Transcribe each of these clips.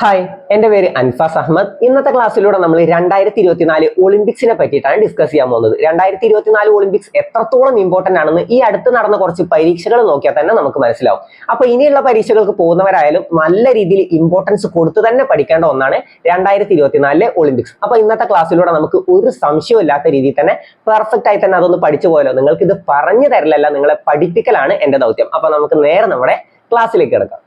Hi എന്റെ പേര് അൻഫാസ് അഹമ്മദ്. ഇന്നത്തെ ക്ലാസ്സിലൂടെ നമ്മൾ രണ്ടായിരത്തി ഇരുപത്തിനാല് ഒളിമ്പിക്സിനെ പറ്റിയിട്ടാണ് ഡിസ്കസ് ചെയ്യാൻ പോകുന്നത്. രണ്ടായിരത്തി ഇരുപത്തിനാല് ഒളിമ്പിക്സ് എത്രത്തോളം ഇമ്പോർട്ടന്റ് ആണെന്ന് ഈ അടുത്ത് നടന്ന കുറച്ച് പരീക്ഷകൾ നോക്കിയാൽ തന്നെ നമുക്ക് മനസ്സിലാവും. അപ്പോൾ ഇനിയുള്ള പരീക്ഷകൾക്ക് പോകുന്നവരായാലും നല്ല രീതിയിൽ ഇമ്പോർട്ടൻസ് കൊടുത്തു തന്നെ പഠിക്കേണ്ട ഒന്നാണ് രണ്ടായിരത്തി ഇരുപത്തിനാലിലെ ഒളിമ്പിക്സ്. അപ്പോൾ ഇന്നത്തെ ക്ലാസ്സിലൂടെ നമുക്ക് ഒരു സംശയവും ഇല്ലാത്ത രീതിയിൽ തന്നെ പെർഫെക്റ്റ് ആയി തന്നെ അതൊന്ന് പഠിച്ചു പോയല്ലോ നിങ്ങൾക്ക് ഇത് പറഞ്ഞു തരില്ലല്ല. നിങ്ങളെ പഠിപ്പിക്കലാണ് എന്റെ ദൗത്യം. അപ്പോൾ നമുക്ക് നേരെ നമ്മുടെ ക്ലാസ്സിലേക്ക് കിടക്കാം.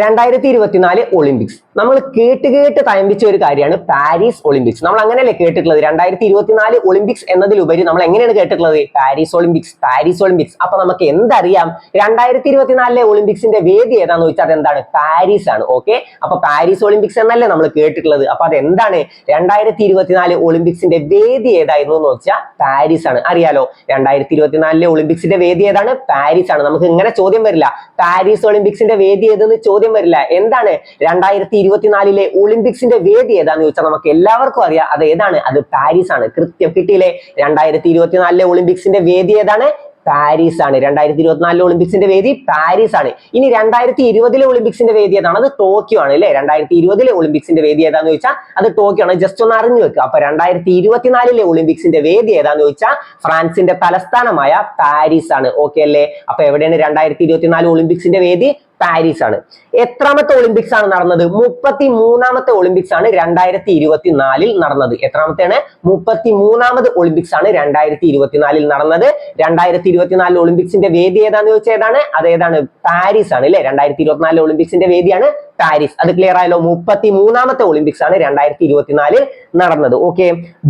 രണ്ടായിരത്തി ഇരുപത്തിനാല് ഒളിമ്പിക്സ്. നമ്മൾ കേട്ട് കേട്ട് തയമ്പിച്ച ഒരു കാര്യമാണ് പാരീസ് ഒളിമ്പിക്സ്. നമ്മൾ അങ്ങനെയല്ലേ കേട്ടിട്ടുള്ളത്? രണ്ടായിരത്തി ഇരുപത്തിനാല് ഒളിമ്പിക്സ് എന്നതിലുപരി നമ്മൾ എങ്ങനെയാണ് കേട്ടിട്ടുള്ളത്? Paris Olympics Paris Olympics. അപ്പൊ നമുക്ക് എന്തറിയാം? രണ്ടായിരത്തി ഇരുപത്തിനാലിലെ ഒളിമ്പിക്സിന്റെ വേദി ഏതാന്ന് ചോദിച്ചാൽ അതെന്താണ്? പാരീസ് ആണ്. ഓക്കെ? അപ്പൊ പാരീസ് ഒളിമ്പിക്സ് എന്നല്ലേ നമ്മൾ കേട്ടിട്ടുള്ളത്? അപ്പൊ അതെന്താണ്? രണ്ടായിരത്തി ഇരുപത്തിനാല് ഒളിമ്പിക്സിന്റെ വേദി ഏതായിരുന്നു എന്ന് വെച്ചാൽ പാരീസ് ആണ്. അറിയാലോ? രണ്ടായിരത്തി ഇരുപത്തിനാലിലെ ഒളിമ്പിക്സിന്റെ വേദി ഏതാണ്? പാരീസ് ആണ്. നമുക്ക് ഇങ്ങനെ ചോദ്യം വരില്ല. പാരീസ് ഒളിമ്പിക്സിന്റെ വേദി ഏതെന്ന് ചോദ്യം വരില്ല. എന്താണ് രണ്ടായിരത്തി ഇരുപത്തിനാലിലെ ഒളിമ്പിക്സിന്റെ വേദി ഏതാന്ന് ചോദിച്ചാൽ നമുക്ക് എല്ലാവർക്കും അറിയാം. അത് ഏതാണ്? അത് പാരീസ് ആണ്. കൃത്യം കിട്ടിയില്ലേ? രണ്ടായിരത്തി ഇരുപത്തിനാലിലെ ഒളിമ്പിക്സിന്റെ വേദി ഏതാണ്? പാരീസ് ആണ്. രണ്ടായിരത്തി ഇരുപത്തിനാലിലെ ഒളിമ്പിക്സിന്റെ വേദി പാരീസ് ആണ്. ഇനി രണ്ടായിരത്തി ഇരുപതിലെ ഒളിമ്പിക്സിന്റെ വേദി ഏതാണ്? അത് ടോക്കിയോ ആണ് അല്ലെ? രണ്ടായിരത്തി ഇരുപതിലെ ഒളിമ്പിക്സിന്റെ വേദി ഏതാന്ന് ചോദിച്ചാൽ അത് ടോക്കിയോ ആണ്. ജസ്റ്റ് ഒന്ന് അറിഞ്ഞു വെക്കുക അപ്പൊ രണ്ടായിരത്തി ഇരുപത്തിനാലിലെ ഒളിമ്പിക്സിന്റെ വേദി ഏതാന്ന് ചോദിച്ചാൽ ഫ്രാൻസിന്റെ തലസ്ഥാനമായ പാരീസ് ആണ്. ഓക്കെ അല്ലേ? അപ്പൊ എവിടെയാണ് രണ്ടായിരത്തി ഇരുപത്തിനാല് ഒളിമ്പിക്സിന്റെ വേദി? പാരീസ് ആണ് എത്രാമത്തെ ഒളിമ്പിക്സ് ആണ് നടന്നത്? മുപ്പത്തി മൂന്നാമത്തെ ഒളിമ്പിക്സ് ആണ് രണ്ടായിരത്തി ഇരുപത്തിനാലിൽ നടന്നത്. എത്രാമത്തെയാണ്? മുപ്പത്തി മൂന്നാമത് ഒളിമ്പിക്സ് ആണ് രണ്ടായിരത്തി ഇരുപത്തിനാലിൽ നടന്നത്. രണ്ടായിരത്തി ഇരുപത്തിനാലിൽ ഒളിമ്പിക്സിന്റെ വേദി ഏതാന്ന് ചോദിച്ചാൽ ഏതാണ്? അത് ഏതാണ് പാരീസ് ആണ് അല്ലെ? രണ്ടായിരത്തി ഇരുപത്തിനാലിലെ ഒളിമ്പിക്സിന്റെ വേദിയാണ് പാരീസ്. അത് ക്ലിയർ ആയല്ലോ. മുപ്പത്തി മൂന്നാമത്തെ ഒളിമ്പിക്സ് ആണ് രണ്ടായിരത്തി ഇരുപത്തിനാലിൽ നടന്നത്. ഓക്കെ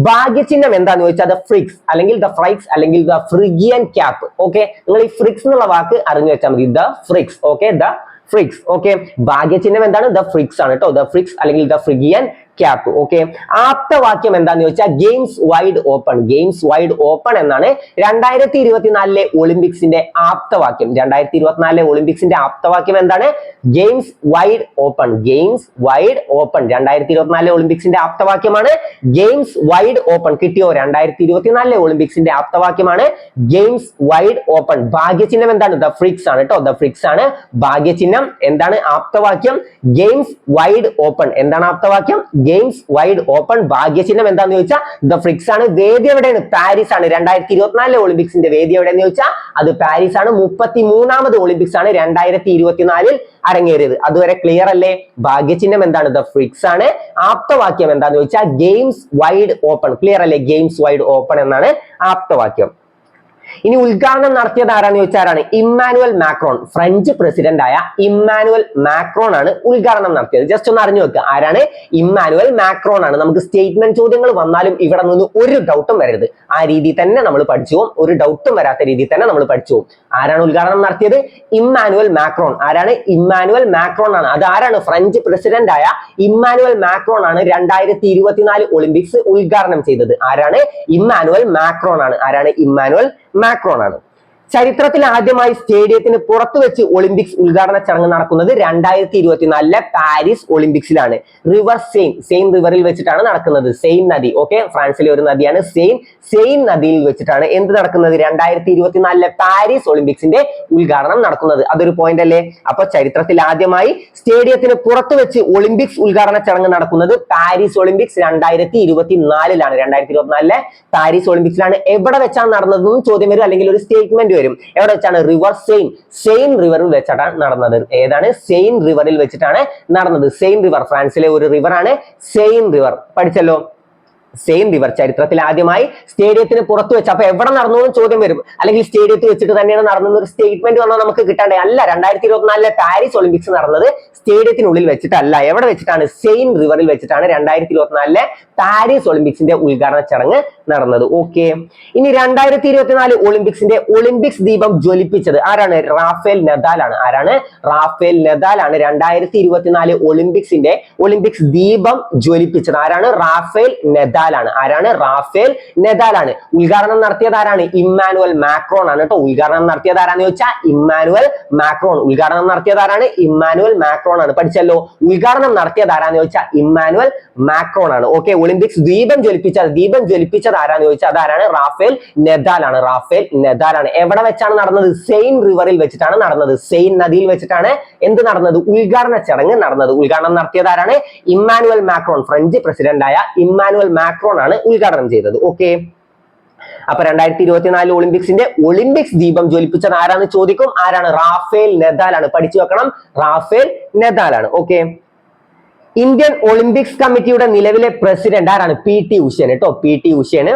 ഭാഗ്യചിഹ്നം എന്താന്ന് ചോദിച്ചാൽ ദ ഫ്രിക്സ് അല്ലെങ്കിൽ ദ ഫ്രൈക്സ് അല്ലെങ്കിൽ ദ ഫ്രിഗിയൻ ക്യാപ്പ് ഓക്കെ നിങ്ങൾ ഈ ഫ്രിക്സ് എന്നുള്ള വാക്ക് അറിഞ്ഞു വെച്ചാൽ മതി. The Phryges okay the Phryges okay ഭാഗ്യചിഹ്നം എന്താണ്? ദ ഫ്രിക്സ് ആണ് കേട്ടോ ദ ഫ്രിക്സ് അല്ലെങ്കിൽ ദ ഫ്രിഗിയൻ ക്യാപ്പ് ഓക്കെ ആപ്തവാക്യം എന്താന്ന് ചോദിച്ചാൽ games wide open games wide open എന്നാണ് രണ്ടായിരത്തി ഇരുപത്തിനാലിലെ ഒളിമ്പിക്സിന്റെ ആപ്തവാക്യം രണ്ടായിരത്തി ഇരുപത്തിനാലിലെ ഒളിമ്പിക്സിന്റെ ആപ്തവാക്യം എന്താണ്? Games wide open games wide open രണ്ടായിരത്തി ഇരുപത്തിനാലിലെ ഒളിമ്പിക്സിന്റെ ആപ്തവാക്യമാണ് ഗെയിംസ് വൈഡ് ഓപ്പൺ കിട്ടിയോ? രണ്ടായിരത്തി ഇരുപത്തിനാലിലെ ഒളിമ്പിക്സിന്റെ ആപ്തവാക്യമാണ് ഗെയിംസ് വൈഡ് ഓപ്പൺ ഭാഗ്യചിഹ്നം എന്താണ്? ദ ഫ്രിക്സ് ആണ് കേട്ടോ ദ ഫ്രിക്സ് ആണ് ഭാഗ്യചിഹ്നം. എന്താണ് ആപ്തവാക്യം ഗെയിംസ് വൈഡ് ഓപ്പൺ എന്താണ് ആപ്തവാക്യം ഗെയിംസ് വൈഡ് ഓപ്പൺ ഭാഗ്യചിഹ്നം എന്താന്ന് ചോദിച്ചാൽ ദ ഫ്രിക്സ് ആണ്. വേദി എവിടെയാണ്? പാരീസ് ആണ്. രണ്ടായിരത്തി ഇരുപത്തിനാലിലെ ഒളിമ്പിക്സിന്റെ വേദി എവിടെയെന്ന് ചോദിച്ചാൽ അത് പാരീസ് ആണ്. മുപ്പത്തി മൂന്നാമത് ഒളിമ്പിക്സ് ആണ് രണ്ടായിരത്തി ഇരുപത്തിനാലിൽ അരങ്ങേറിയത്. അതുവരെ ക്ലിയർ അല്ലേ? ഭാഗ്യചിഹ്നം എന്താണ്? ദ ഫ്രിക്സ് ആണ്. ആപ്തവാക്യം എന്താന്ന് ചോദിച്ചാൽ ഗെയിംസ് വൈഡ് ഓപ്പൺ ക്ലിയർ അല്ലേ? ഗെയിംസ് വൈഡ് ഓപ്പൺ എന്നാണ് ആപ്തവാക്യം. ഇനി ഉദ്ഘാടനം നടത്തിയത് ആരാന്ന് ആരാണ് ഇമ്മാനുവൽ മാക്രോൺ ഫ്രഞ്ച് പ്രസിഡന്റ് ആയ ഇമ്മാനുവൽ മാക്രോൺ ആണ് ഉദ്ഘാടനം നടത്തിയത്. ജസ്റ്റ് ഒന്ന് അറിഞ്ഞു വെക്കുക ആരാണ്? ഇമ്മാനുവൽ മാക്രോൺ ആണ് നമുക്ക് സ്റ്റേറ്റ്മെന്റ് ചോദ്യങ്ങൾ വന്നാലും ഇവിടെ നിന്ന് ഒരു ഡൗട്ടും വരരുത്. ആ രീതി തന്നെ നമ്മൾ പഠിച്ചു പോകും. ഒരു ഡൗട്ടും വരാത്ത രീതിയിൽ തന്നെ നമ്മൾ പഠിച്ചു പോകും. ആരാണ് ഉദ്ഘാടനം നടത്തിയത്? Emmanuel Macron. ആരാണ്? ഇമ്മാനുവൽ മാക്രോൺ ആണ് അത് ആരാണ്? ഫ്രഞ്ച് പ്രസിഡന്റ് ആയ ഇമ്മാനുവൽ മാക്രോൺ ആണ് രണ്ടായിരത്തി ഇരുപത്തിനാല് ഒളിമ്പിക്സ് ഉദ്ഘാടനം ചെയ്തത്. ആരാണ്? ഇമ്മാനുവൽ മാക്രോൺ ആണ് ആരാണ്? ഇമ്മാനുവൽ മാക്രോൺ ആണ്. ചരിത്രത്തിൽ ആദ്യമായി സ്റ്റേഡിയത്തിന് പുറത്തു വെച്ച് ഒളിമ്പിക്സ് ഉദ്ഘാടന ചടങ്ങ് നടക്കുന്നത് രണ്ടായിരത്തി ഇരുപത്തിനാലിലെ പാരീസ് ഒളിമ്പിക്സിലാണ്. റിവർ സെയിം സെയിം റിവറിൽ വെച്ചിട്ടാണ് നടക്കുന്നത്. സെയിം നദി ഓക്കെ ഫ്രാൻസിലെ ഒരു നദിയാണ് സെയിം സെയിം നദിയിൽ വെച്ചിട്ടാണ് എന്ത് നടക്കുന്നത്? രണ്ടായിരത്തി ഇരുപത്തിനാലിലെ പാരീസ് ഒളിമ്പിക്സിന്റെ ഉദ്ഘാടനം നടക്കുന്നത്. അതൊരു പോയിന്റ് അല്ലേ? അപ്പൊ ചരിത്രത്തിൽ ആദ്യമായി സ്റ്റേഡിയത്തിന് പുറത്തു വെച്ച് ഒളിമ്പിക്സ് ഉദ്ഘാടന ചടങ്ങ് നടക്കുന്നത് പാരീസ് ഒളിമ്പിക്സ് രണ്ടായിരത്തി ഇരുപത്തിനാലിലാണ് രണ്ടായിരത്തി ഇരുപത്തിനാലിലെ പാരീസ് ഒളിമ്പിക്സിലാണ് എവിടെ വെച്ചാണ് നടന്നതെന്നും ചോദ്യം വരും. അല്ലെങ്കിൽ ഒരു സ്റ്റേറ്റ്മെന്റ് വരും. എവിടെ വെച്ചാണ്? റിവർ സെയിൻ സെയിൻ റിവറിൽ വെച്ചിട്ടാണ് നടന്നത്. ഏതാണ്? സെയിൻ റിവറിൽ വെച്ചിട്ടാണ് നടന്നത്. സെയിൻ റിവർ ഫ്രാൻസിലെ ഒരു റിവറാണ് സെയിൻ റിവർ പഠിച്ചല്ലോ? സെയിം റിവർ ചരിത്രത്തിൽ ആദ്യമായി സ്റ്റേഡിയത്തിന് പുറത്ത് വെച്ച് അപ്പൊ എവിടെ നടന്നു എന്ന് ചോദ്യം വരും. അല്ലെങ്കിൽ സ്റ്റേഡിയത്തിൽ വെച്ചിട്ട് തന്നെയാണ് നടന്നത് ഒരു സ്റ്റേറ്റ്മെന്റ് വന്നാൽ നമുക്ക് കിട്ടണ്ടേ? അല്ല രണ്ടായിരത്തി ഇരുപത്തിനാലിലെ പാരീസ് ഒളിമ്പിക്സ് നടന്നത് സ്റ്റേഡിയത്തിനുള്ളിൽ വെച്ചിട്ടല്ല. എവിടെ വെച്ചിട്ടാണ്? സെയിം റിവറിൽ വെച്ചിട്ടാണ് രണ്ടായിരത്തി ഇരുപത്തിനാലിലെ പാരീസ് ഒളിമ്പിക്സിന്റെ ഉദ്ഘാടന ചടങ്ങ് നടന്നത്. ഓക്കെ ഇനി രണ്ടായിരത്തി ഇരുപത്തിനാല് ഒളിമ്പിക്സിന്റെ ഒളിമ്പിക്സ് ദീപം ജ്വലിപ്പിച്ചത് ആരാണ്? റാഫേൽ നദാലാണ് ആരാണ്? റാഫേൽ നദാലാണ് രണ്ടായിരത്തി ഇരുപത്തിനാല് ഒളിമ്പിക്സിന്റെ ഒളിമ്പിക്സ് ദീപം ജ്വലിപ്പിച്ചത്. ആരാണ്? റാഫേൽ നദാലാണ് ആരാണ്? റാഫേൽ നദാലാണ് ഉദ്ഘാടനം നടത്തിയത് ആരാണ്? ഇമ്മാനുവൽ മാക്രോൺ ആണ് കേട്ടോ. ഉദ്ഘാടനം നടത്തിയത് ആരാന്ന് ചോദിച്ചാൽ ഇമ്മാനുവൽ മാക്രോൺ. ഉദ്ഘാടനം നടത്തിയത് ആരാണ്? ഇമ്മാനുവൽ മാക്രോൺ ആണ്. പഠിച്ചല്ലോ. ഉദ്ഘാടനം നടത്തിയത് ആരാന്ന് ചോദിച്ചാൽ ഇമ്മാനുവൽ മാക്രോൺ ആണ്. ഓക്കെ ഒളിമ്പിക്സ് ദീപം ജ്വലിപ്പിച്ചത്. ദീപം ജ്വലിപ്പിച്ചത് ആരാന്ന് ചോദിച്ചാൽ അതാരാണ്? റാഫേൽ നെദാലാണ്. റാഫേൽ നെദാലാണ്. എവിടെ വെച്ചാണ് നടന്നത്? സെയിൻ റിവറിൽ വെച്ചിട്ടാണ് നടന്നത്. സെയിൻ നദിയിൽ വെച്ചിട്ടാണ് എന്ത് നടന്നത്? ഉദ്ഘാടന ചടങ്ങ് നടന്നത്. ഉദ്ഘാടനം നടത്തിയത് ആരാണ്? ഇമ്മാനുവൽ മാക്രോൺ ഫ്രഞ്ച് പ്രസിഡന്റ് ആയ ഇമ്മാനുവൽ മാക്രോൺ ആണ് ഉദ്ഘാടനം ചെയ്തത്. ഓക്കെ. അപ്പൊ രണ്ടായിരത്തി ഇരുപത്തിനാല് ഒളിമ്പിക്സിന്റെ ഒളിമ്പിക്സ് ദീപം ജ്വലിപ്പിച്ചത് ആരാന്ന് ചോദിക്കും? ആരാണ്? റാഫേൽ നെദാലാണ്. പഠിച്ചു വെക്കണം. റാഫേൽ നെദാലാണ്. ഓക്കെ. ഇന്ത്യൻ ഒളിമ്പിക്സ് കമ്മിറ്റിയുടെ നിലവിലെ പ്രസിഡന്റ് ആരാണ്? പി ടി ഉഷയാണ് കേട്ടോ പി ടി ഉഷയാണ്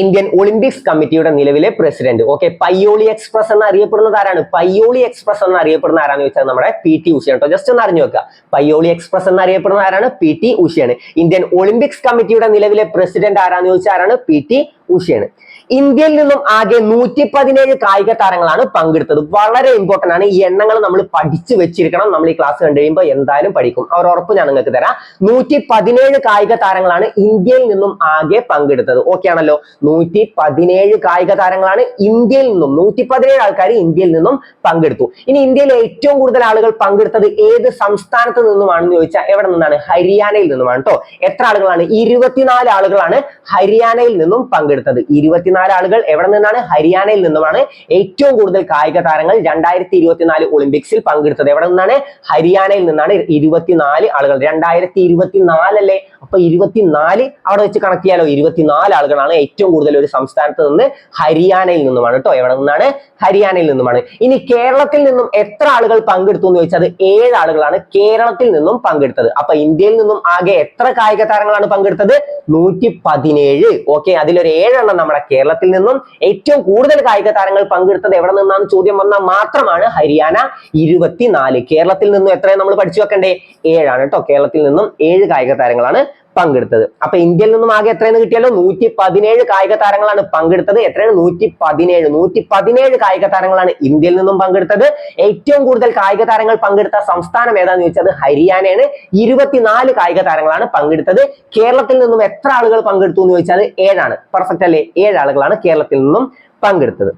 ഇന്ത്യൻ ഒളിമ്പിക്സ് കമ്മിറ്റിയുടെ നിലവിലെ പ്രസിഡന്റ് ഓക്കെ പയ്യോളി എക്സ്പ്രസ് എന്ന് അറിയപ്പെടുന്നത് ആരാണ്? പയ്യോളി എക്സ്പ്രസ് എന്ന് അറിയപ്പെടുന്ന ആരാന്ന് ചോദിച്ചാൽ നമ്മുടെ പി ടി ഉഷയാണ് കേട്ടോ ജസ്റ്റ് ഒന്ന് അറിഞ്ഞു വെക്കുക പയ്യോളി എക്സ്പ്രസ് എന്ന് അറിയപ്പെടുന്ന ആരാണ്? പി ടി ഉഷയാണ് ഇന്ത്യൻ ഒളിമ്പിക്സ് കമ്മിറ്റിയുടെ നിലവിലെ പ്രസിഡന്റ് ആരാന്ന് ചോദിച്ചാൽ ആരാണ്? പി ടി ഉഷയാണ് ഇന്ത്യയിൽ നിന്നും ആകെ നൂറ്റി പതിനേഴ് കായിക താരങ്ങളാണ് പങ്കെടുത്തത്. വളരെ ഇമ്പോർട്ടന്റ് ആണ്. ഈ എണ്ണങ്ങൾ നമ്മൾ പഠിച്ചു വെച്ചിരിക്കണം. നമ്മൾ ഈ ക്ലാസ് കണ്ടു കഴിയുമ്പോൾ എന്തായാലും പഠിക്കും. അവർ ഉറപ്പ് ഞാൻ നിങ്ങൾക്ക് തരാം. നൂറ്റി പതിനേഴ് കായിക താരങ്ങളാണ് ഇന്ത്യയിൽ നിന്നും ആകെ പങ്കെടുത്തത്. ഓക്കെ ആണല്ലോ? നൂറ്റി പതിനേഴ് കായിക താരങ്ങളാണ് ഇന്ത്യയിൽ നിന്നും നൂറ്റി പതിനേഴ് ആൾക്കാർ ഇന്ത്യയിൽ നിന്നും പങ്കെടുത്തു. ഇനി ഇന്ത്യയിൽ ഏറ്റവും കൂടുതൽ ആളുകൾ പങ്കെടുത്തത് ഏത് സംസ്ഥാനത്ത് നിന്നുമാണെന്ന് ചോദിച്ചാൽ എവിടെ നിന്നാണ്? ഹരിയാനയിൽ നിന്നുമാണ് കേട്ടോ എത്ര ആളുകളാണ്? ഇരുപത്തിനാല് ആളുകളാണ് ഹരിയാനയിൽ നിന്നും പങ്കെടുത്തത്. ഇരുപത്തിനാല് ആളുകൾ എവിടെ നിന്നാണ്? ഹരിയാനയിൽ നിന്നുമാണ് ഏറ്റവും കൂടുതൽ കായിക താരങ്ങൾ രണ്ടായിരത്തി ഇരുപത്തിനാല് ഒളിമ്പിക്സിൽ പങ്കെടുത്തത്. എവിടെ നിന്നാണ്? ഹരിയാനയിൽ നിന്നാണ് ഇരുപത്തിനാല് ആളുകൾ. രണ്ടായിരത്തി ഇരുപത്തിനാലല്ലേ അപ്പൊ ഇരുപത്തിനാല് അവിടെ വെച്ച് കണക്ട് ചെയ്യാലോ? ഇരുപത്തിനാല് ആളുകളാണ് ഏറ്റവും കൂടുതൽ ഒരു സംസ്ഥാനത്ത് നിന്ന് ഹരിയാനയിൽ നിന്നുമാണ് കേട്ടോ. എവിടെ നിന്നാണ്? ഹരിയാനയിൽ നിന്നുമാണ്. ഇനി കേരളത്തിൽ നിന്നും എത്ര ആളുകൾ പങ്കെടുത്തു എന്ന് ചോദിച്ചാൽ ഏഴ് ആളുകളാണ് കേരളത്തിൽ നിന്നും പങ്കെടുത്തത്. അപ്പൊ ഇന്ത്യയിൽ നിന്നും ആകെ എത്ര കായിക താരങ്ങളാണ് പങ്കെടുത്തത്? നൂറ്റി പതിനേഴ് ഓക്കെ അതിലൊരു ഏഴെണ്ണം നമ്മുടെ കേരളത്തിൽ നിന്നും ഏറ്റവും കൂടുതൽ കായിക താരങ്ങൾ പങ്കെടുത്തത് എവിടെ നിന്നാണ്? ചോദ്യം വന്നാൽ മാത്രമാണ്. ഹരിയാന ഇരുപത്തിനാല്. കേരളത്തിൽ നിന്നും എത്രയും നമ്മൾ പഠിച്ചു വെക്കണ്ടേ? ഏഴാണ് കേട്ടോ കേരളത്തിൽ നിന്നും ഏഴ് കായിക താരങ്ങളാണ് പങ്കെടുത്തത്. അപ്പൊ ഇന്ത്യയിൽ നിന്നും ആകെ എത്രയെന്ന് കിട്ടിയാലോ? നൂറ്റി പതിനേഴ് കായിക താരങ്ങളാണ് പങ്കെടുത്തത്. എത്രയാണ്? നൂറ്റി പതിനേഴ് നൂറ്റി പതിനേഴ് കായിക താരങ്ങളാണ് ഇന്ത്യയിൽ നിന്നും പങ്കെടുത്തത്. ഏറ്റവും കൂടുതൽ കായിക താരങ്ങൾ പങ്കെടുത്ത സംസ്ഥാനം ഏതാന്ന് ചോദിച്ചത് ഹരിയാനയാണ്. ഇരുപത്തിനാല് കായിക താരങ്ങളാണ് പങ്കെടുത്തത്. കേരളത്തിൽ നിന്നും എത്ര ആളുകൾ പങ്കെടുത്തു എന്ന് ചോദിച്ചാൽ ഏഴാണ്. പെർഫെക്റ്റ് അല്ലേ? ഏഴ് ആളുകളാണ് കേരളത്തിൽ നിന്നും പങ്കെടുത്തത്.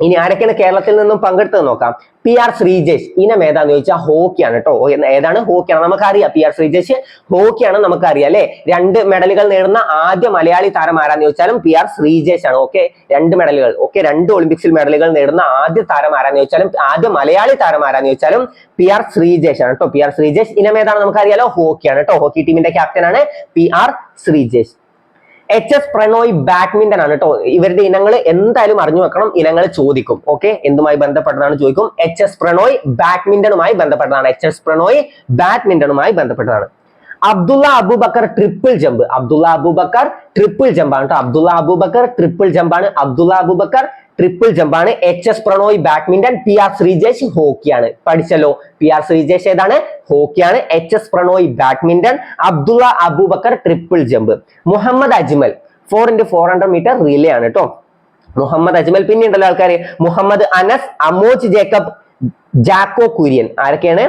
ഇനി ആരൊക്കെയാണ് കേരളത്തിൽ നിന്നും പങ്കെടുത്തത് നോക്കാം. P R Sreejesh. ഇനം ഏതാന്ന് ചോദിച്ചാൽ ഹോക്കിയാണ് കേട്ടോ. ഏതാണ്? ഹോക്കിയാണ്. നമുക്കറിയാം പി ആർ ശ്രീജേഷ് ഹോക്കിയാണ് നമുക്കറിയാം അല്ലെ? രണ്ട് മെഡലുകൾ നേടുന്ന ആദ്യ മലയാളി താരം ആരാന്ന് ചോദിച്ചാലും പി ആർ ശ്രീജേഷ് ആണ് ഓക്കെ രണ്ട് മെഡലുകൾ. ഓക്കെ രണ്ട് ഒളിമ്പിക്സിൽ മെഡലുകൾ നേടുന്ന ആദ്യ താരം ആരാന്ന് ചോദിച്ചാലും ആദ്യ മലയാളി താരം ആരാന്ന് ചോദിച്ചാലും പി ആർ ശ്രീജേഷ് ആണ് കേട്ടോ. പി ആർ ശ്രീജേഷ് ഇനം ഏതാണ് നമുക്കറിയാലോ. ഹോക്കിയാണ് കേട്ടോ. ഹോക്കി ടീമിന്റെ ക്യാപ്റ്റൻ ആണ് P R Sreejesh. H S Prannoy badminton ആണ് കേട്ടോ. ഇവരുടെ ഇനങ്ങൾ എന്തായാലും അറിഞ്ഞു വെക്കണം ഇനങ്ങൾ ചോദിക്കും. ഓക്കെ എന്തുമായി ബന്ധപ്പെട്ടതാണ് ചോദിക്കും. എച്ച് എസ് പ്രണോയ് ബാഡ്മിന്റണുമായി ബന്ധപ്പെട്ടതാണ്. എച്ച് എസ് പ്രണോയ് ബാഡ്മിന്റണുമായി ബന്ധപ്പെട്ടതാണ്. Abdulla Aboobacker triple jump Abdulla Aboobacker triple ജമ്പാണ് കേട്ടോ. അബ്ദുള്ള അബൂബക്കർ ട്രിപ്പിൾ ജമ്പാണ് Abdulla Aboobacker triple ജമ്പാണ് H S Prannoy badminton P R Sreejesh ഹോക്കിയാണ് പഠിച്ചല്ലോ. പി ആർ ശ്രീജേഷ് ഏതാണ്? ഹോക്കിയാണ് H S Prannoy badminton Abdulla Aboobacker triple jump Muhammed Ajmal four into four hundred metre relay ആണ് കേട്ടോ മുഹമ്മദ് അജ്മൽ പിന്നെ ഉണ്ടല്ലോ ആൾക്കാർ മുഹമ്മദ് അനസ് അമോജ് ജേക്കബ് ജാക്കോ കുര്യൻ ആരൊക്കെയാണ്?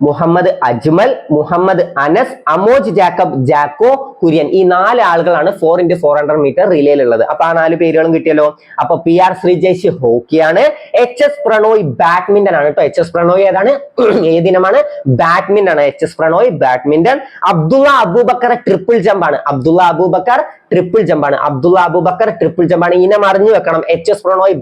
മുഹമ്മദ് അജ്മൽ മുഹമ്മദ് അനസ് അമോജ് ജാക്കബ് ജാക്കോ കുര്യൻ. ഈ നാല് ആളുകളാണ് four into four hundred metre റിലേയിലുള്ളത് അപ്പൊ ആ നാല് പേരുകളും കിട്ടിയല്ലോ. അപ്പൊ പി ആർ ശ്രീജേഷ് ഹോക്കിയാണ്. എച്ച് എസ് പ്രണോയ് ബാഡ്മിന്റൺ ആണ് കേട്ടോ. എച്ച് എസ് പ്രണോയ് ഏതാണ്? ഏതിനമാണ് ബാഡ്മിന്റൺ ആണ് H S Prannoy badminton. Abdulla Aboobacker triple jump ആണ്. അബ്ദുള്ള അബൂബക്കർ ട്രിപ്പിൾ ജമ്പ് ആണ്. അബ്ദുള്ള അബൂബക്കർ ട്രിപ്പിൾ ജമ്പ് ആണ്. ഇനം അറിഞ്ഞു വെക്കണം. എച്ച് എസ് പ്രണോയ്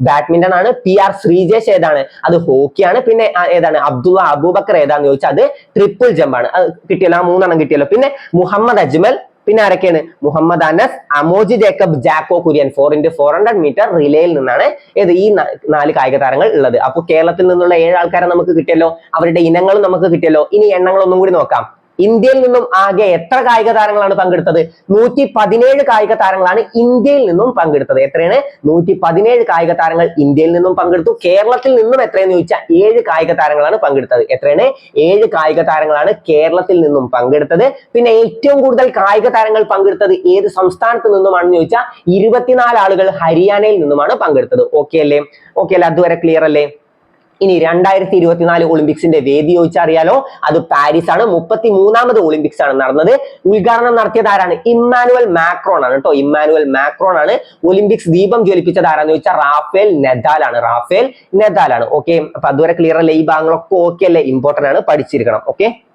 ബാഡ്മിന്റൺ ആണ്. പി ആർ ശ്രീജേഷ് ഏതാണ്? അത് ഹോക്കിയാണ്. പിന്നെ ഏതാണ്? അബ്ദുള്ള അബൂബക്കർ ഏതാന്ന് ചോദിച്ചാൽ അത് ട്രിപ്പിൾ ജമ്പ് ആണ്. അത് കിട്ടിയല്ലോ ആ മൂന്നെണ്ണം കിട്ടിയല്ലോ. പിന്നെ മുഹമ്മദ് അജ്മൽ പിന്നെ ആരൊക്കെയാണ്? Muhammed Anas Amoj Jacob Jacko Kurian. Four into four hundred metre റിലേയിൽ നിന്നാണ് ഏത് ഈ നാല് കായിക താരങ്ങൾ ഉള്ളത്. അപ്പോൾ കേരളത്തിൽ നിന്നുള്ള ഏഴ് ആൾക്കാരെ നമുക്ക് കിട്ടിയല്ലോ അവരുടെ ഇനങ്ങളും നമുക്ക് കിട്ടിയല്ലോ. ഇനി എണ്ണങ്ങൾ ഒന്നും കൂടി നോക്കാം. ഇന്ത്യയിൽ നിന്നും ആകെ എത്ര കായിക താരങ്ങളാണ് പങ്കെടുത്തത്? നൂറ്റി പതിനേഴ് കായിക താരങ്ങളാണ് ഇന്ത്യയിൽ നിന്നും പങ്കെടുത്തത്. എത്രയാണ്? നൂറ്റി പതിനേഴ് കായിക താരങ്ങൾ ഇന്ത്യയിൽ നിന്നും പങ്കെടുത്തു. കേരളത്തിൽ നിന്നും എത്രയെന്ന് ചോദിച്ചാൽ ഏഴ് കായിക താരങ്ങളാണ് പങ്കെടുത്തത്. എത്രയാണ്? ഏഴ് കായിക താരങ്ങളാണ് കേരളത്തിൽ നിന്നും പങ്കെടുത്തത്. പിന്നെ ഏറ്റവും കൂടുതൽ കായിക താരങ്ങൾ പങ്കെടുത്തത് ഏത് സംസ്ഥാനത്ത് നിന്നുമാണെന്ന് ചോദിച്ചാൽ ഇരുപത്തിനാല് ആളുകൾ ഹരിയാനയിൽ നിന്നുമാണ് പങ്കെടുത്തത്. ഓക്കെ അല്ലേ? ഓക്കെ അല്ലേ? അതുവരെ ക്ലിയർ അല്ലേ? ഇനി രണ്ടായിരത്തി ഇരുപത്തിനാല് ഒളിമ്പിക്സിന്റെ വേദി ചോദിച്ചറിയാലോ? അത് പാരീസ് ആണ് മുപ്പത്തി മൂന്നാമത് ഒളിമ്പിക്സ് ആണ് നടന്നത്. ഉദ്ഘാടനം നടത്തിയത് ആരാണ്? ഇമ്മാനുവൽ മാക്രോൺ ആണ് കേട്ടോ. ഇമ്മാനുവൽ മാക്രോൺ ആണ് ഒളിമ്പിക്സ് ദീപം ജ്വലിപ്പിച്ചത് ആരാന്ന് ചോദിച്ചാൽ റാഫേൽ നെദാൽ ആണ്. റാഫേൽ നെദാൽ ആണ്. ഓക്കെ അപ്പൊ അതുവരെ ക്ലിയർ അല്ലേ? ഈ ഭാഗങ്ങളൊക്കെ ഓക്കെ അല്ലേ? ഇമ്പോർട്ടന്റ് ആണ്. പഠിച്ചിരിക്കണം. ഓക്കെ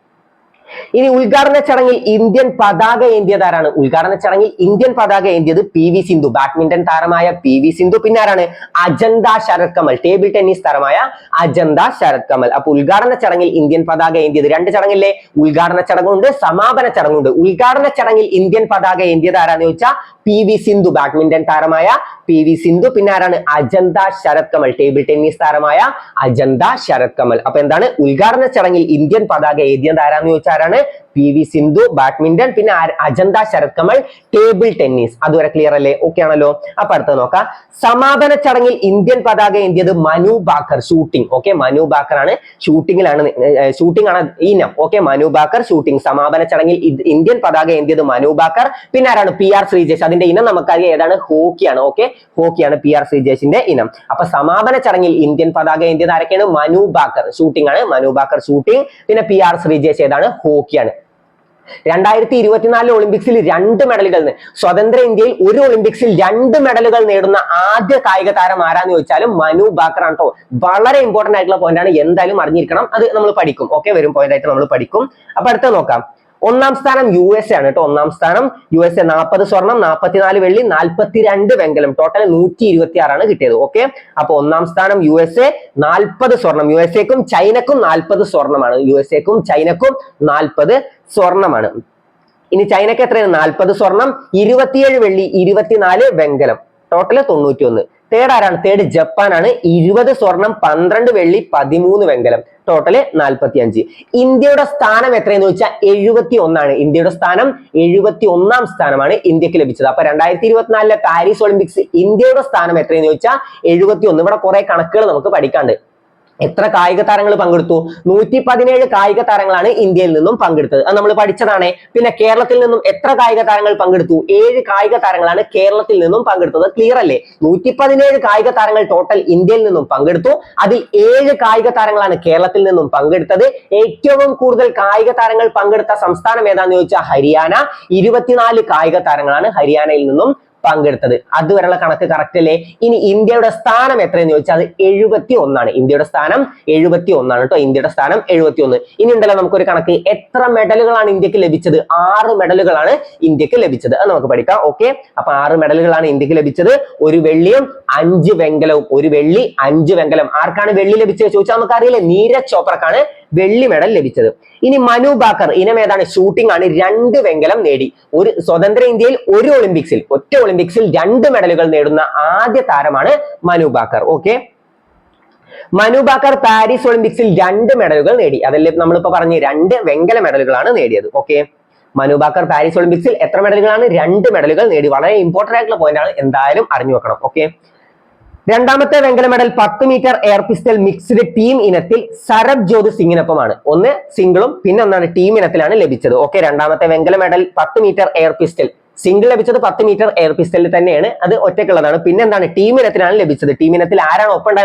ഇനി ഉദ്ഘാടന ചടങ്ങിൽ ഇന്ത്യൻ പതാക ഏന്തിയത് ആരാണ് ഉദ്ഘാടന ചടങ്ങിൽ ഇന്ത്യൻ പതാക ഏന്തിയത് പി വി സിന്ധു. ബാഡ്മിന്റൺ താരമായ പി വി സിന്ധു. പിന്നെ ആരാണ് അജന്ത ശരത് കമൽ ടേബിൾ ടെന്നീസ് താരമായ അജന്ത ശരത് കമൽ അപ്പൊ ഉദ്ഘാടന ചടങ്ങിൽ ഇന്ത്യൻ പതാക ഏന്തിയത് രണ്ട് ചടങ്ങില്ലേ? ഉദ്ഘാടന ചടങ്ങുണ്ട് സമാപന ചടങ്ങുണ്ട്. ഉദ്ഘാടന ചടങ്ങിൽ ഇന്ത്യൻ പതാക ഏന്തിയത് ആരാന്ന് ചോദിച്ചാൽ പി വി സിന്ധു. ബാഡ്മിന്റൺ താരമായ പി വി സിന്ധു. പിന്നെ ആരാണ് അജന്ത ശരത് കമൽ ടേബിൾ ടെന്നീസ് താരമായ അജന്ത ശരത് കമൽ അപ്പൊ എന്താണ്? ഉദ്ഘാടന ചടങ്ങിൽ ഇന്ത്യൻ പതാക ഏന്തിയത് ആരാന്ന് ചോദിച്ചാൽ ആരാണ്? പി വി സിന്ധു ബാഡ്മിന്റൺ പിന്നെ അജന്ത ശരത് കമൽ ടേബിൾ ടെന്നീസ്. അതുവരെ ക്ലിയർ അല്ലേ? ഓക്കെ ആണല്ലോ. അപ്പൊ അടുത്ത് നോക്കാം. സമാപന ചടങ്ങിൽ ഇന്ത്യൻ പതാക ഏന്തിയത് മനു ബാക്കർ ഷൂട്ടിംഗ് ഓക്കെ മനു ബാക്കർ ആണ് ഷൂട്ടിങ്ങിലാണ് ഷൂട്ടിംഗ് ആണ് ഇനം. ഓക്കെ മനു ബാക്കർ ഷൂട്ടിംഗ് സമാപന ചടങ്ങിൽ ഇന്ത്യൻ പതാക ഏന്തിയത് മനു ബാക്കർ. പിന്നെ ആരാണ്? P R Sreejesh. അതിന്റെ ഇനം നമുക്കറിയാം. ഏതാണ്? ഹോക്കിയാണ്. ഓക്കെ ഹോക്കിയാണ് പി ആർ ശ്രീജേഷിന്റെ ഇനം. അപ്പൊ സമാപന ചടങ്ങിൽ ഇന്ത്യൻ പതാക ഏന്തിയത് ആരൊക്കെയാണ്? മനു ബാക്കർ. ഷൂട്ടിംഗ് ആണ് മനു ബാക്കർ ഷൂട്ടിംഗ് പിന്നെ പി ആർ ശ്രീജേഷ് ഏതാണ്? ഹോക്കിയാണ് രണ്ടായിരത്തി ഇരുപത്തിനാല് ഒളിമ്പിക്സിൽ രണ്ട് മെഡലുകൾ സ്വതന്ത്ര ഇന്ത്യയിൽ ഒരു ഒളിമ്പിക്സിൽ രണ്ട് മെഡലുകൾ നേടുന്ന ആദ്യ കായിക താരം ആരാന്ന് ചോദിച്ചാലും മനു ബാക്കർ ആണ് വളരെ ഇമ്പോർട്ടന്റ് ആയിട്ടുള്ള പോയിന്റ് ആണ്. എന്തായാലും അറിഞ്ഞിരിക്കണം. അത് നമ്മൾ പഠിക്കും. ഓക്കെ വരും പോയിന്റ് ആയിട്ട് നമ്മൾ പഠിക്കും. അപ്പൊ അടുത്ത നോക്കാം. ഒന്നാം സ്ഥാനം യു എസ് എ ആണ് കേട്ടോ. ഒന്നാം സ്ഥാനം യു എസ് എ നാൽപ്പത് സ്വർണം നാൽപ്പത്തിനാല് വെള്ളി നാൽപ്പത്തിരണ്ട് വെങ്കലം. ടോട്ടൽ നൂറ്റി ഇരുപത്തി ആറാണ് കിട്ടിയത്. ഓക്കെ അപ്പൊ ഒന്നാം സ്ഥാനം യു എസ് എ നാൽപ്പത് സ്വർണം. യു എസ് എക്കും ചൈനക്കും നാൽപ്പത് സ്വർണമാണ്. യു എസ് എക്കും ചൈനക്കും നാൽപ്പത് സ്വർണമാണ്. ഇനി ചൈനക്ക് എത്രയാണ്? നാൽപ്പത് സ്വർണം ഇരുപത്തിയേഴ് വെള്ളി ഇരുപത്തിനാല് വെങ്കലം. ടോട്ടൽ തൊണ്ണൂറ്റി ഒന്ന് തേർഡ് ആരാണ് തേർഡ് ജപ്പാനാണ്. ഇരുപത് സ്വർണം പന്ത്രണ്ട് വെള്ളി പതിമൂന്ന് വെങ്കലം. ടോട്ടൽ നാൽപ്പത്തി അഞ്ച് ഇന്ത്യയുടെ സ്ഥാനം എത്രയെന്ന് വെച്ചാൽ എഴുപത്തി ഒന്നാണ് ഇന്ത്യയുടെ സ്ഥാനം എഴുപത്തി ഒന്നാം സ്ഥാനമാണ് ഇന്ത്യയ്ക്ക് ലഭിച്ചത്. അപ്പൊ രണ്ടായിരത്തി ഇരുപത്തിനാലിലെ പാരീസ് ഒളിമ്പിക്സ് ഇന്ത്യയുടെ സ്ഥാനം എത്രയെന്ന് ചോദിച്ചാൽ എഴുപത്തി ഒന്ന് ഇവിടെ കുറെ കണക്കുകൾ നമുക്ക് പഠിക്കാണ്ട് എത്ര കായിക താരങ്ങൾ പങ്കെടുത്തു? നൂറ്റി പതിനേഴ് കായിക താരങ്ങളാണ് ഇന്ത്യയിൽ നിന്നും പങ്കെടുത്തത്. അത് നമ്മൾ പഠിച്ചതാണ്. പിന്നെ കേരളത്തിൽ നിന്നും എത്ര കായിക താരങ്ങൾ പങ്കെടുത്തു? ഏഴ് കായിക താരങ്ങളാണ് കേരളത്തിൽ നിന്നും പങ്കെടുത്തത്. ക്ലിയർ അല്ലേ? നൂറ്റി പതിനേഴ് കായിക താരങ്ങൾ ടോട്ടൽ ഇന്ത്യയിൽ നിന്നും പങ്കെടുത്തു. അതിൽ ഏഴ് കായിക താരങ്ങളാണ് കേരളത്തിൽ നിന്നും പങ്കെടുത്തത്. ഏറ്റവും കൂടുതൽ കായിക താരങ്ങൾ പങ്കെടുത്ത സംസ്ഥാനം ഏതാന്ന് ചോദിച്ചാൽ ഹരിയാന. ഇരുപത്തിനാല് കായിക താരങ്ങളാണ് ഹരിയാനയിൽ നിന്നും പങ്കെടുത്തത്. അതുവരെയുള്ള കണക്ക് കറക്റ്റ് അല്ലേ? ഇനി ഇന്ത്യയുടെ സ്ഥാനം എത്രയെന്ന് ചോദിച്ചാൽ അത് എഴുപത്തി ഒന്നാണ് ഇന്ത്യയുടെ സ്ഥാനം എഴുപത്തി ഒന്നാണ് കേട്ടോ ഇന്ത്യയുടെ സ്ഥാനം എഴുപത്തി ഒന്ന് ഇനി ഉണ്ടല്ലോ നമുക്കൊരു കണക്ക്. എത്ര മെഡലുകളാണ് ഇന്ത്യയ്ക്ക് ലഭിച്ചത്? ആറ് മെഡലുകളാണ് ഇന്ത്യയ്ക്ക് ലഭിച്ചത്. അത് നമുക്ക് പഠിക്കാം. ഓക്കെ? അപ്പൊ ആറ് മെഡലുകളാണ് ഇന്ത്യയ്ക്ക് ലഭിച്ചത്. ഒരു വെള്ളിയും അഞ്ച് വെങ്കലവും. ഒരു വെള്ളി അഞ്ച് വെങ്കലം. ആർക്കാണ് വെള്ളി ലഭിച്ചത്? ചോദിച്ചാൽ നമുക്കറിയില്ലേ? നീരജ് ചോപ്രക്കാണ് വെള്ളി മെഡൽ ലഭിച്ചത്. ഇനി മനു ബാക്കർ ഇനം ഏതാണ്? ഷൂട്ടിംഗ് ആണ്. രണ്ട് വെങ്കലം നേടി. ഒരു സ്വതന്ത്ര ഇന്ത്യയിൽ ഒരു ഒളിമ്പിക്സിൽ ഒറ്റ ഒളിമ്പിക്സിൽ രണ്ട് മെഡലുകൾ നേടുന്ന ആദ്യ താരമാണ് മനു ബാക്കർ. ഓക്കെ മനു ബാക്കർ പാരീസ് ഒളിമ്പിക്സിൽ രണ്ട് മെഡലുകൾ നേടി. അതല്ലേ നമ്മളിപ്പോ പറഞ്ഞ് രണ്ട് വെങ്കല മെഡലുകളാണ് നേടിയത്. ഓക്കെ മനു ബാക്കർ പാരീസ് ഒളിമ്പിക്സിൽ എത്ര മെഡലുകളാണ് രണ്ട് മെഡലുകൾ നേടി. വളരെ ഇമ്പോർട്ടന്റ് ആയിട്ടുള്ള പോയിന്റ് ആണ്. എന്തായാലും അറിഞ്ഞു വെക്കണം ഓക്കെ രണ്ടാമത്തെ വെങ്കല മെഡൽ പത്ത് metre air pistol mixed team ഇനത്തിൽ സരബ് ജ്യോതി സിംഗിനൊപ്പമാണ്. ഒന്ന് സിംഗിളും പിന്നെ ഒന്നാണ് ടീം ഇനത്തിലാണ് ലഭിച്ചത്. ഓക്കെ രണ്ടാമത്തെ വെങ്കല മെഡൽ പത്ത് മീറ്റർ എയർ പിസ്റ്റൽ സിംഗിൾ ലഭിച്ചത് പത്ത് മീറ്റർ എയർ പിസ്റ്റലിൽ തന്നെയാണ്. അത് ഒറ്റക്കുള്ളതാണ് പിന്നെ എന്താണ് ടീം ഇനത്തിലാണ് ലഭിച്ചത്. ടീം ഇനത്തിൽ ആരാണ് ഒപ്പം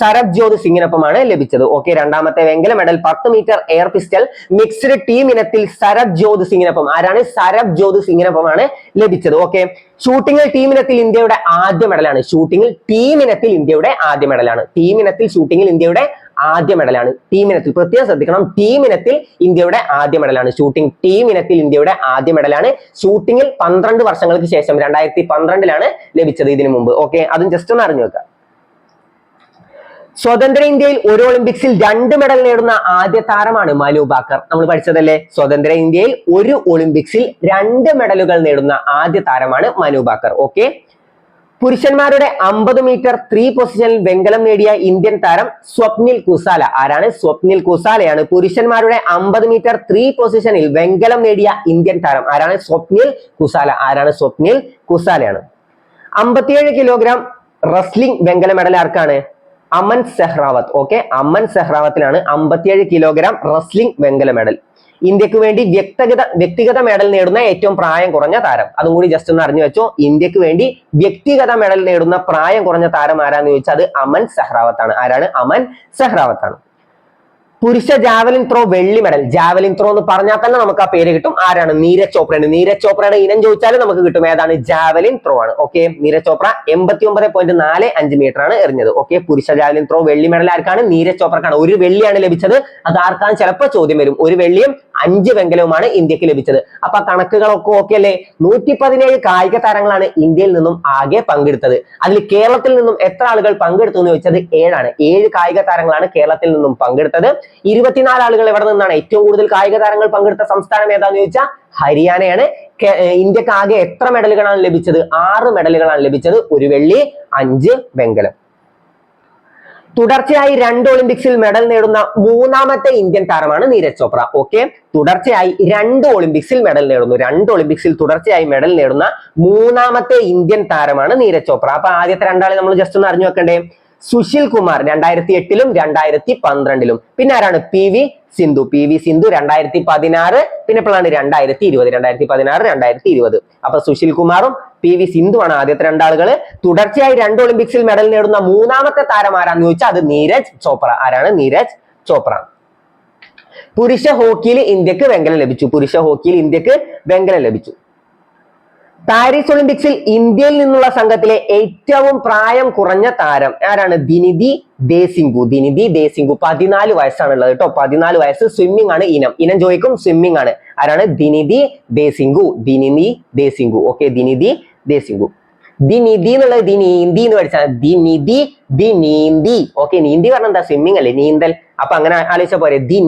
സരബ് ജ്യോത് സിംഗിനൊപ്പമാണ് ലഭിച്ചത്. ഓക്കെ രണ്ടാമത്തെ വെങ്കല മെഡൽ പത്ത് metre air pistol mixed team ഇനത്തിൽ സരബ് ജ്യോത് സിംഗിനൊപ്പം. ആരാണ്? സരബ് ജ്യോത് സിംഗിനൊപ്പമാണ് ലഭിച്ചത്. ഓക്കെ ഷൂട്ടിംഗിൽ ടീം ഇനത്തിൽ ഇന്ത്യയുടെ ആദ്യ മെഡലാണ് ഷൂട്ടിംഗിൽ ടീം ഇനത്തിൽ ഇന്ത്യയുടെ ആദ്യ മെഡലാണ് ടീം ഇനത്തിൽ ഷൂട്ടിങ്ങിൽ ഇന്ത്യയുടെ ആദ്യ മെഡലാണ് ടീം ഇനത്തിൽ പ്രത്യേകം ശ്രദ്ധിക്കണം. ടീം ഇനത്തിൽ ഇന്ത്യയുടെ ആദ്യ മെഡലാണ് ഷൂട്ടിംഗ് ടീം ഇനത്തിൽ ഇന്ത്യയുടെ ആദ്യ മെഡലാണ് ഷൂട്ടിങ്ങിൽ പന്ത്രണ്ട് വർഷങ്ങൾക്ക് ശേഷം രണ്ടായിരത്തി പന്ത്രണ്ടിലാണ് ലഭിച്ചത് ഇതിനു മുമ്പ്. ഓക്കെ അതും ജസ്റ്റ് ഒന്ന് അറിഞ്ഞു വെക്കാം. സ്വതന്ത്ര ഇന്ത്യയിൽ ഒരു ഒളിമ്പിക്സിൽ രണ്ട് മെഡൽ നേടുന്ന ആദ്യ താരമാണ് മനു ബാക്കർ. നമ്മൾ പഠിച്ചതല്ലേ? സ്വതന്ത്ര ഇന്ത്യയിൽ ഒരു ഒളിമ്പിക്സിൽ രണ്ട് മെഡലുകൾ നേടുന്ന ആദ്യ താരമാണ് മനു ബാക്കർ. ഓക്കെ പുരുഷന്മാരുടെ അമ്പത് മീറ്റർ ത്രീ പൊസിഷനിൽ വെങ്കലം നേടിയ ഇന്ത്യൻ താരം സ്വപ്നിൽ കുസാല. ആരാണ് സ്വപ്നിൽ കുസാലയാണ്? പുരുഷന്മാരുടെ അമ്പത് മീറ്റർ ത്രീ പൊസിഷനിൽ വെങ്കലം നേടിയ ഇന്ത്യൻ താരം ആരാണ് സ്വപ്നിൽ കുസാല. ആരാണ് സ്വപ്നിൽ കുസാലയാണ്? അമ്പത്തിയേഴ് കിലോഗ്രാം റസ്ലിംഗ് വെങ്കല മെഡൽ ആർക്കാണ്? അമൻ സെഹ്റാവത്ത് ഓക്കെ അമൻ സെഹ്റാവത്തിനാണ് അമ്പത്തിയേഴ് കിലോഗ്രാം റസ്ലിംഗ് വെങ്കല മെഡൽ ഇന്ത്യയ്ക്ക് വേണ്ടി വ്യക്തിഗത വ്യക്തിഗത മെഡൽ നേടുന്ന ഏറ്റവും പ്രായം കുറഞ്ഞ താരം. അതുകൂടി ജസ്റ്റ് ഒന്ന് അറിഞ്ഞു വെച്ചോ. ഇന്ത്യയ്ക്ക് വേണ്ടി വ്യക്തിഗത മെഡൽ നേടുന്ന പ്രായം കുറഞ്ഞ താരം ആരാന്ന് ചോദിച്ചാൽ അത് അമൻ സെഹ്റാവത്താണ്. ആരാണ്? അമൻ സെഹ്റാവത്താണ്. പുരുഷ ജാവലിൻ ത്രോ വെള്ളി മെഡൽ ജാവലിൻ ത്രോ എന്ന് പറഞ്ഞാൽ തന്നെ നമുക്ക് ആ പേര് കിട്ടും. ആരാണ്? നീരജ് ചോപ്രയാണ്. നീരജ് ചോപ്രയുടെ ഇനം ചോദിച്ചാലും നമുക്ക് കിട്ടും. ഏതാണ്? ജാവലിൻ ത്രോ ആണ്. ഓക്കെ നീരജ് ചോപ്ര എൺപത്തി ഒമ്പത് പോയിന്റ് നാല് അഞ്ച് മീറ്റർ ആണ് എറിഞ്ഞത്. ഓക്കെ പുരുഷ ജാവലിൻ ത്രോ വെള്ളി മെഡൽ ആർക്കാണ്? നീരജ് ചോപ്രക്കാണ്. ഒരു വെള്ളിയാണ് ലഭിച്ചത്. അത് ആർക്കാണ്? ചിലപ്പോൾ ചോദ്യം വരും. ഒരു വെള്ളിയും അഞ്ച് വെങ്കലവുമാണ് ഇന്ത്യയ്ക്ക് ലഭിച്ചത്. അപ്പൊ കണക്കുകളൊക്കെ ഓക്കെ അല്ലേ? നൂറ്റി പതിനേഴ് കായിക താരങ്ങളാണ് ഇന്ത്യയിൽ നിന്നും ആകെ പങ്കെടുത്തത്. അതിൽ കേരളത്തിൽ നിന്നും എത്ര ആളുകൾ പങ്കെടുത്തു എന്ന് ചോദിച്ചത് ഏഴാണ്. ഏഴ് കായിക താരങ്ങളാണ് കേരളത്തിൽ നിന്നും പങ്കെടുത്തത്. ഇരുപത്തിനാല് ആളുകൾ എവിടെ നിന്നാണ്? ഏറ്റവും കൂടുതൽ കായിക താരങ്ങൾ പങ്കെടുത്ത സംസ്ഥാനം ഏതാന്ന് ചോദിച്ചാൽ ഹരിയാനയാണ്. ഇന്ത്യയ്ക്ക് ആകെ എത്ര മെഡലുകളാണ് ലഭിച്ചത്? ആറ് മെഡലുകളാണ് ലഭിച്ചത്. ഒരു വെള്ളി അഞ്ച് വെങ്കലം. തുടർച്ചയായി രണ്ട് ഒളിമ്പിക്സിൽ മെഡൽ നേടുന്ന മൂന്നാമത്തെ ഇന്ത്യൻ താരമാണ് നീരജ് ചോപ്ര. ഓക്കെ? തുടർച്ചയായി രണ്ട് ഒളിമ്പിക്സിൽ മെഡൽ നേടുന്നു. രണ്ട് ഒളിമ്പിക്സിൽ തുടർച്ചയായി മെഡൽ നേടുന്ന മൂന്നാമത്തെ ഇന്ത്യൻ താരമാണ് നീരജ് ചോപ്ര. അപ്പൊ ആദ്യത്തെ രണ്ടാളെ നമ്മൾ ജസ്റ്റ് ഒന്ന് അറിഞ്ഞു വെക്കണ്ടേ? സുശീൽ കുമാർ രണ്ടായിരത്തി എട്ടിലും രണ്ടായിരത്തി പന്ത്രണ്ടിലും പിന്നെ ആരാണ്? P V Sindhu. P V Sindhu രണ്ടായിരത്തി പതിനാറ് പിന്നെ ഇപ്പോഴാണ് രണ്ടായിരത്തി ഇരുപത് രണ്ടായിരത്തി പതിനാറ് രണ്ടായിരത്തി ഇരുപത് അപ്പൊ സുശീൽ കുമാറും പി വി സിന്ധുവാണ് ആദ്യത്തെ രണ്ടാളുകൾ തുടർച്ചയായി രണ്ട് ഒളിമ്പിക്സിൽ മെഡൽ നേടുന്ന മൂന്നാമത്തെ താരം ആരാന്ന് ചോദിച്ചാൽ അത് നീരജ് ചോപ്ര. ആരാണ്? നീരജ് ചോപ്ര. പുരുഷ ഹോക്കിയിൽ ഇന്ത്യയ്ക്ക് വെങ്കലം ലഭിച്ചു. പുരുഷ ഹോക്കിയിൽ ഇന്ത്യയ്ക്ക് വെങ്കലം ലഭിച്ചു. പാരീസ് ഒളിമ്പിക്സിൽ ഇന്ത്യയിൽ നിന്നുള്ള സംഘത്തിലെ ഏറ്റവും പ്രായം കുറഞ്ഞ താരം ആരാണ്? ദിനിധി ദേസിംഗു. ദിനിധി ദേസിംഗു. പതിനാല് വയസ്സാണ് ഉള്ളത് കേട്ടോ. പതിനാല് വയസ്സ് സ്വിമ്മിംഗ് ആണ് ഇനം. ഇനം ചോദിക്കും സ്വിമ്മിംഗ് ആണ്. ആരാണ്? ദിനിധി ദേസിംഗു. ദിനിധി ദേസിംഗു. ഓക്കെ ദിനിധി ദേശിംഗു ദി നിധി എന്നുള്ളത് ദിനീന്തി എന്ന് പഠിച്ചാൽ ദി ദിനീന്തി ഓക്കെ നീന്തി. പറഞ്ഞ എന്താ? സ്വിമ്മിങ് അല്ലേ? നീന്തൽ. അപ്പൊ അങ്ങനെ ആലോചിച്ച പോരെ. ദി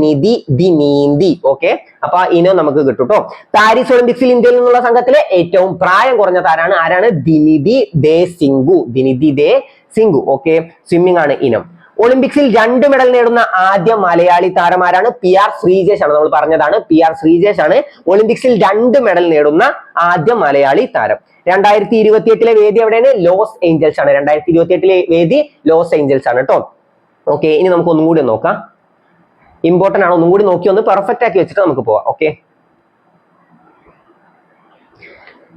ദിനീന്തി ഓക്കെ അപ്പൊ ഇനോ നമുക്ക് കിട്ടും കേട്ടോ പാരീസ് ഒളിമ്പിക്സിൽ ഇന്ത്യയിൽ നിന്നുള്ള സംഘത്തിലെ ഏറ്റവും പ്രായം കുറഞ്ഞ താരാണ് ആരാണ്? ദിനിധി ദേ സിംഗു. ദിനിധി ദേ സിംഗു. ഓക്കെ സ്വിമ്മിംഗ് ആണ് ഇനം. ഒളിമ്പിക്സിൽ രണ്ട് മെഡൽ നേടുന്ന ആദ്യ മലയാളി താരമാരാണ് പി ആർ ശ്രീജേഷ് ആണ് നമ്മൾ പറഞ്ഞതാണ്. പി ആർ ശ്രീജേഷ് ആണ് ഒളിമ്പിക്സിൽ രണ്ട് മെഡൽ നേടുന്ന ആദ്യ മലയാളി താരം. രണ്ടായിരത്തി ഇരുപത്തി എട്ടിലെ വേദി എവിടെയാണ്? ലോസ് ഏഞ്ചൽസ് ആണ്. രണ്ടായിരത്തി ഇരുപത്തി എട്ടിലെ വേദി ലോസ് ഏഞ്ചൽസ് ആണ് കേട്ടോ ഓക്കെ ഇനി നമുക്ക് ഒന്നും കൂടി നോക്കാം. ഇമ്പോർട്ടന്റ് ആണ്. ഒന്നും കൂടി നോക്കി ഒന്ന് പെർഫെക്റ്റ് ആക്കി വെച്ചിട്ട് നമുക്ക് പോവാം. ഓക്കെ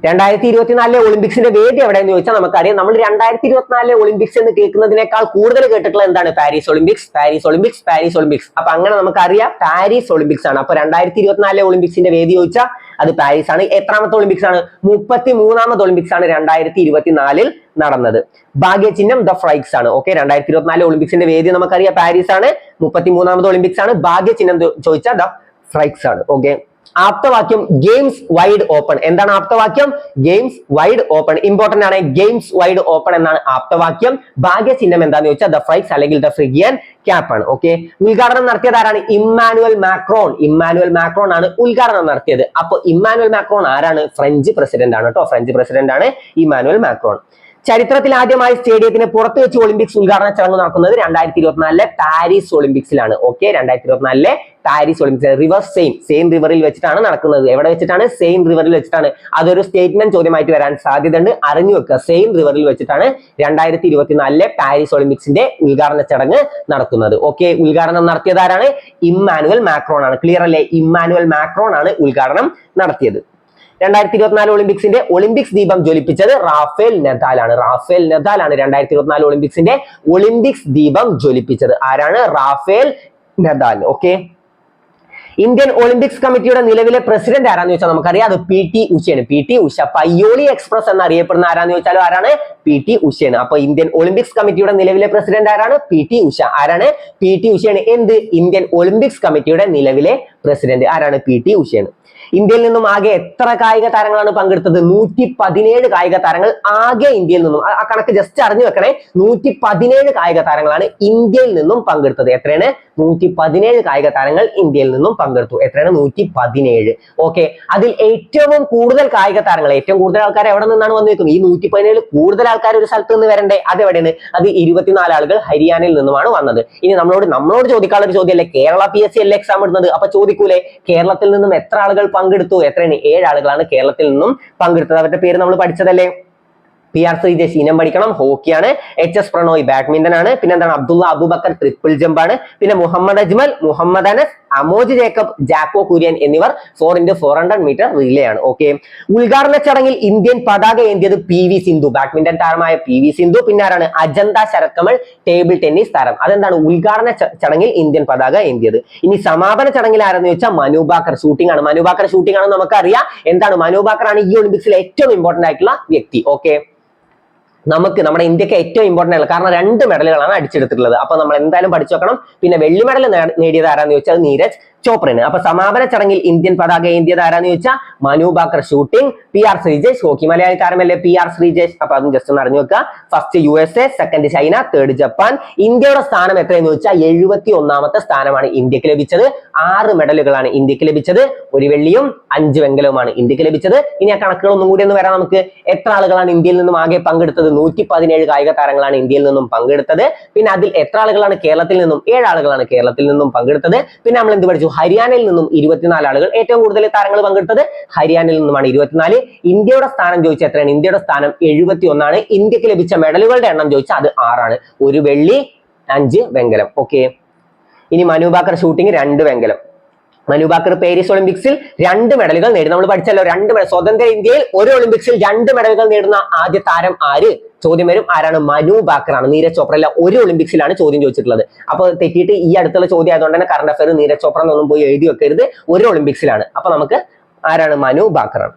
രണ്ടായിരത്തി ഇരുപത്തിനാലിലെ ഒളിമ്പിക്സിന്റെ വേദി എവിടെ എന്ന് ചോദിച്ചാൽ നമുക്കറിയാം. നമ്മൾ രണ്ടായിരത്തി ഇരുപത്തിനാലിലെ ഒളിമ്പിക്സ് എന്ന് കേൾക്കുന്നതിനേക്കാൾ കൂടുതൽ കേട്ടിട്ടുള്ള എന്താണ്? Paris Olympics Paris Olympics Paris Olympics. അപ്പൊ അങ്ങനെ നമുക്കറിയാം പാരീസ് ഒളിമ്പിക്സ് ആണ്. അപ്പൊ രണ്ടായിരത്തി ഇരുപത്തിനാലിലെ ഒളിമ്പിക്സിന്റെ വേദി ചോദിച്ചാൽ അത് പാരീസ് ആണ്. എത്രാമത്തെ ഒളിമ്പിക്സ് ആണ്? മുപ്പത്തി മൂന്നാമത്തെ ഒളിമ്പിക്സ് ആണ് രണ്ടായിരത്തി ഇരുപത്തിനാലിൽ നടന്നത്. ഭാഗ്യചിഹ്നം ദ ഫ്രൈക്സ് ആണ്. ഓക്കെ രണ്ടായിരത്തി ഇരുപത്തിനാലിലെ ഒളിമ്പിക്സിന്റെ വേദി നമുക്കറിയാം പാരീസ് ആണ്. മുപ്പത്തി മൂന്നാമത് ഒളിമ്പിക്സ് ആണ്. ഭാഗ്യചിഹ്നം ചിഹ്നം ചോദിച്ചാൽ ദ ഫ്രൈക്സ് ആണ്. ഓക്കെ ആപ്തവാക്യം ഗെയിംസ് വൈഡ് ഓപ്പൺ. എന്താണ് ആപ്തവാക്യം? Games wide open. ഇമ്പോർട്ടന്റ് ആണ് ഗെയിംസ് വൈഡ് ഓപ്പൺ എന്നാണ് ആപ്തവാക്യം. ഭാഗ്യ ഭാഗ്യചിഹ്നം എന്താന്ന് ചോദിച്ചാൽ ദ ഫ്രൈക്സ് അല്ലെങ്കിൽ ദ ഫ്രിഗിയൻ ക്യാപ്പ് ആണ് ഓക്കെ? ഉദ്ഘാടനം നടത്തിയത് ആരാണ് ഇമ്മാനുവൽ മാക്രോൺ. ഇമ്മാനുവൽ മാക്രോൺ ആണ് ഉദ്ഘാടനം നടത്തിയത്. അപ്പൊ ഇമ്മാനുവൽ മാക്രോൺ ആരാണ്? ഫ്രഞ്ച് പ്രസിഡന്റ് ആണ് കേട്ടോ. ഫ്രഞ്ച് പ്രസിഡന്റ് ആണ് ഇമ്മാനുവൽ മാക്രോൺ. ചരിത്രത്തിൽ ആദ്യമായി സ്റ്റേഡിയത്തിന് പുറത്ത് വെച്ച് ഒളിമ്പിക്സ് ഉദ്ഘാടന ചടങ്ങ് നടക്കുന്നത് രണ്ടായിരത്തി ഇരുപത്തിനാലിലെ പാരീസ് ഒളിമ്പിക്സിലാണ്. ഓക്കെ രണ്ടായിരത്തി ഇരുപത്തിനാലിലെ Paris Olympics river Seine Seine റിവറിൽ വെച്ചിട്ടാണ് നടക്കുന്നത്. എവിടെ വെച്ചിട്ടാണ്? സെയിം റിവറിൽ വെച്ചിട്ടാണ്. അതൊരു സ്റ്റേറ്റ്മെന്റ് ചോദ്യമായിട്ട് വരാൻ സാധ്യതയുണ്ട്. അറിഞ്ഞു വെക്കുക സെയിം റിവറിൽ വെച്ചിട്ടാണ് രണ്ടായിരത്തി ഇരുപത്തിനാലിലെ പാരീസ് ഒളിമ്പിക്സിന്റെ ഉദ്ഘാടന ചടങ്ങ് നടക്കുന്നത്. ഓക്കെ ഉദ്ഘാടനം നടത്തിയതാരാണ് ഇമ്മാനുവൽ മാക്രോൺ ആണ് ക്ലിയർ അല്ലേ? ഇമ്മാനുവൽ മാക്രോൺ ആണ് ഉദ്ഘാടനം നടത്തിയത്. രണ്ടായിരത്തി ഇരുപത്തിനാല് ഒളിമ്പിക്സിന്റെ ഒളിമ്പിക്സ് ദീപം ജ്വലിപ്പിച്ചത് റാഫേൽ നദാൽ ആണ് റാഫേൽ നദാൽ ആണ് രണ്ടായിരത്തി ഇരുപത്തിനാല് ഒളിമ്പിക്സിന്റെ ഒളിമ്പിക്സ് ദീപം ജ്വലിപ്പിച്ചത്. ആരാണ്? Rafael Nadal. Okay? Indian Olympics കമ്മിറ്റിയുടെ നിലവിലെ പ്രസിഡന്റ് ആരാന്ന് ചോദിച്ചാൽ നമുക്കറിയാം. അത് P T ഉഷയാണ്. P T Usha. Payyoli express എന്ന് അറിയപ്പെടുന്ന ആരാന്ന് ചോദിച്ചാലും ആരാണ്? പി ടി ഉഷയാണ്. അപ്പൊ ഇന്ത്യൻ ഒളിമ്പിക്സ് കമ്മിറ്റിയുടെ നിലവിലെ പ്രസിഡന്റ് ആരാണ്? P T Usha. ആരാണ്? പി ടി ഉഷയാണ്. എന്ത്? ഇന്ത്യൻ ഒളിമ്പിക്സ് കമ്മിറ്റിയുടെ നിലവിലെ പ്രസിഡന്റ് ആരാണ്? പി. ടി. ഉഷയാണ്. ഇന്ത്യയിൽ നിന്നും ആകെ എത്ര കായിക താരങ്ങളാണ് പങ്കെടുത്തത്? നൂറ്റി പതിനേഴ് കായിക താരങ്ങൾ ആകെ ഇന്ത്യയിൽ നിന്നും. ആ- കണക്ക് ജസ്റ്റ് അറിഞ്ഞു വെക്കണേ. നൂറ്റി പതിനേഴ് കായിക താരങ്ങളാണ് ഇന്ത്യയിൽ നിന്നും പങ്കെടുത്തത്. എത്രയാണ്? നൂറ്റി പതിനേഴ് കായിക താരങ്ങൾ ഇന്ത്യയിൽ നിന്നും പങ്കെടുത്തു. എത്രയാണ്? നൂറ്റി പതിനേഴ് ഓക്കെ അതിൽ ഏറ്റവും കൂടുതൽ കായിക താരങ്ങൾ ഏറ്റവും കൂടുതൽ ആൾക്കാർ എവിടെ നിന്നാണ് വന്നു നിൽക്കുന്നത് ഈ നൂറ്റി പതിനേഴ് കൂടുതൽ ആൾക്കാർ ഒരു സ്ഥലത്ത് നിന്ന് വരണ്ടേ? അത് എവിടെയാണ് അത് ഇരുപത്തിനാല് ആളുകൾ ഹരിയാനയിൽ നിന്നുമാണ് വന്നത്. ഇനി നമ്മളോട് നമ്മളോട് ചോദിക്കാനുള്ള ഒരു ചോദ്യമല്ലേ? കേരള പി എസ് സി അല്ലേ എക്സാം ഇടുന്നത്? അപ്പൊ ചോദിക്കൂലേ? കേരളത്തിൽ നിന്നും എത്ര ആളുകൾ പങ്കെടുത്തു? എത്രയാണ്? ഏഴ് ആളുകളാണ് കേരളത്തിൽ നിന്നും പങ്കെടുത്തത്. അവരുടെ പേര് നമ്മൾ പഠിച്ചതല്ലേ? പി ആർ ശ്രീജേഷ് ഇനം പഠിക്കണം. ഹോക്കിയാണ്. എച്ച് എസ് പ്രണോയ് ബാഡ്മിന്റൺ ആണ്. പിന്നെ എന്താണ്? അബ്ദുള്ള അബൂബക്കർ ട്രിപ്പിൾ ജമ്പ് ആണ്. പിന്നെ മുഹമ്മദ് അജ്മൽ മുഹമ്മദ് അനസ് അമോജ് ജേക്കബ് ജാക്കോ കുര്യൻ എന്നിവർ four into four hundred metre relay ആണ്. ഓക്കെ ഉദ്ഘാടന ചടങ്ങിൽ ഇന്ത്യൻ പതാക ഏന്തിയത് പി വി സിന്ധു. ബാഡ്മിന്റൺ താരമായ പി വി സിന്ധു. പിന്നെ ആരാണ് അജന്ത ശരത് കമൽ ടേബിൾ ടെന്നീസ് താരം. അതെന്താണ് ഉദ്ഘാടന ചടങ്ങിൽ ഇന്ത്യൻ പതാക ഏന്തിയത്? ഇനി സമാപന ചടങ്ങിൽ ആരെന്ന് ചോദിച്ചാൽ മനു ബാക്കർ ഷൂട്ടിംഗ് ആണ്. മനു ബാക്കർ ഷൂട്ടിംഗ് ആണെന്ന് നമുക്കറിയാം. എന്താണ്? മനു ബാക്കർ ആണ് ഈ ഒളിമ്പിക്സിലെ ഏറ്റവും ഇമ്പോർട്ടന്റ് ആയിട്ടുള്ള വ്യക്തി. ഓക്കെ നമുക്ക് നമ്മുടെ ഇന്ത്യയ്ക്ക് ഏറ്റവും ഇമ്പോർട്ടന്റ് ആണ് കാരണം രണ്ട് മെഡലുകളാണ് അടിച്ചെടുത്തിട്ടുള്ളത്. അപ്പൊ നമ്മൾ എന്തായാലും പഠിച്ചു വെക്കണം. പിന്നെ വെള്ളി മെഡൽ നേടിയത് ആരാന്ന് ചോദിച്ചാൽ നീരജ് ചോപ്രന്. അപ്പൊ സമാപന ചടങ്ങിൽ ഇന്ത്യൻ പതാക ഏന്തിയത് ആരാന്ന് ചോദിച്ചാൽ Manu Bhaker shooting P R Sreejesh hockey Malayali താരമല്ലേ പി ആർ ശ്രീജേഷ്? അപ്പൊ അതും ജസ്റ്റ് ഒന്ന് അറിഞ്ഞു വെക്കുക. First U S A second China third Japan. ഇന്ത്യയുടെ സ്ഥാനം എത്രയെന്ന് ചോദിച്ചാൽ എഴുപത്തി ഒന്നാമത്തെ സ്ഥാനമാണ് ഇന്ത്യയ്ക്ക് ലഭിച്ചത്. ആറ് മെഡലുകളാണ് ഇന്ത്യയ്ക്ക് ലഭിച്ചത്. ഒരു വെള്ളിയും അഞ്ച് വെങ്കലവുമാണ് ഇന്ത്യയ്ക്ക് ലഭിച്ചത്. ഇനി ആ കണക്കുകൾ ഒന്നും കൂടി ഒന്ന് വരാം നമുക്ക്. എത്ര ആളുകളാണ് ഇന്ത്യയിൽ നിന്നും ആകെ പങ്കെടുത്തത്? നൂറ്റി പതിനേഴ് കായിക താരങ്ങളാണ് ഇന്ത്യയിൽ നിന്നും പങ്കെടുത്തത്. പിന്നെ അതിൽ എത്ര ആളുകളാണ് കേരളത്തിൽ നിന്നും? ഏഴ് ആളുകളാണ് കേരളത്തിൽ നിന്നും പങ്കെടുത്തത്. പിന്നെ നമ്മൾ എന്ത് പഠിച്ചു? ഹരിയാനയിൽ നിന്നും ഇരുപത്തിനാല് ആളുകൾ ഏറ്റവും കൂടുതൽ താരങ്ങൾ പങ്കെടുത്തത് ഹരിയാനയിൽ നിന്നുമാണ് ഇരുപത്തിനാല്. ഇന്ത്യയുടെ സ്ഥാനം ചോദിച്ചാൽ എത്രയാണ്? ഇന്ത്യയുടെ സ്ഥാനം എഴുപത്തി ഒന്നാണ് ഇന്ത്യയ്ക്ക് ലഭിച്ച മെഡലുകളുടെ എണ്ണം ചോദിച്ചാൽ അത് ആറാണ്. ഒരു വെള്ളി അഞ്ച് വെങ്കലം. ഓക്കെ ഇനി മനു ബാക്കർ ഷൂട്ടിംഗ് രണ്ട് വെങ്കലം. മനു പേരിസ് ഒളിമ്പിക്സിൽ രണ്ട് മെഡലുകൾ നേടി. നമ്മൾ പഠിച്ചല്ലോ രണ്ട് മെഡൽ സ്വതന്ത്ര ഇന്ത്യയിൽ ഒരു ഒളിമ്പിക്സിൽ രണ്ട് മെഡലുകൾ നേടുന്ന ആദ്യ താരം ആര്? ചോദ്യം വരും ആരാണ് മനു ബാക്കർ ആണ്. നീരജ് ചോപ്ര അല്ല ഒരു ഒളിമ്പിക്സിലാണ് ചോദ്യം ചോദിച്ചിട്ടുള്ളത്. അപ്പൊ തെറ്റിയിട്ട് ഈ അടുത്തുള്ള ചോദ്യം ആയതുകൊണ്ട് തന്നെ കറണ്ട് അഫയർ നീരജ് ചോപ്ര എന്നൊന്നും പോയി എഴുതി വെക്കരുത് ഒരു ഒളിമ്പിക്സിലാണ്. അപ്പൊ നമുക്ക് ആരാണ് മനു ബാക്കർ ആണ്?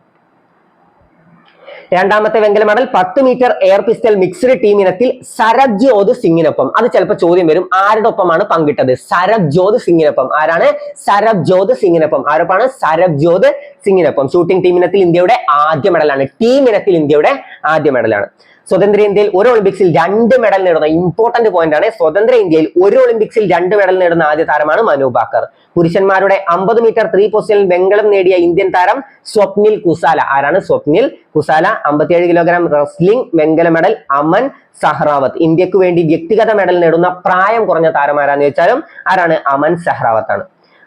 രണ്ടാമത്തെ വെങ്കല മെഡൽ പത്ത് metre air pistol mixed team ഇനത്തിൽ സരജ്യോത് സിംഗിനൊപ്പം. അത് ചിലപ്പോൾ ചോദ്യം വരും ആരുടെ ഒപ്പമാണ് പങ്കിട്ടത് സരബ്ജോത് സിംഗിനൊപ്പം. ആരാണ്? സരബ്ജോത് സിംഗിനൊപ്പം. ആരൊപ്പമാണ് സരബ്ജോത് സിംഗിനൊപ്പം. ഷൂട്ടിംഗ് ടീം ഇനത്തിൽ ഇന്ത്യയുടെ ആദ്യ മെഡലാണ്. ടീം ഇനത്തിൽ ഇന്ത്യയുടെ ആദ്യ മെഡലാണ്. സ്വതന്ത്ര ഇന്ത്യയിൽ ഒരു ഒളിമ്പിക്സിൽ രണ്ട് മെഡൽ നേടുന്ന ഇമ്പോർട്ടന്റ് പോയിന്റ് ആണ്. സ്വതന്ത്ര ഇന്ത്യയിൽ ഒരു ഒളിമ്പിക്സിൽ രണ്ട് മെഡൽ നേടുന്ന ആദ്യ താരമാണ് മനു ബാക്കർ. പുരുഷന്മാരുടെ അമ്പത് മീറ്റർ ത്രീ പൊസിഷനിൽ വെങ്കലം നേടിയ ഇന്ത്യൻ താരം സ്വപ്നിൽ കുസാല. ആരാണ് സ്വപ്നിൽ കുസാല? അമ്പത്തിയേഴ് കിലോഗ്രാം റെസ്ലിംഗ് വെങ്കല മെഡൽ അമൻ സഹ്റാവത്ത്. ഇന്ത്യയ്ക്ക് വേണ്ടി വ്യക്തിഗത മെഡൽ നേടുന്ന പ്രായം കുറഞ്ഞ താരം ആരാന്ന് ചോദിച്ചാലും ആരാണ്? അമൻ സഹ്റാവത്ത് ആണ്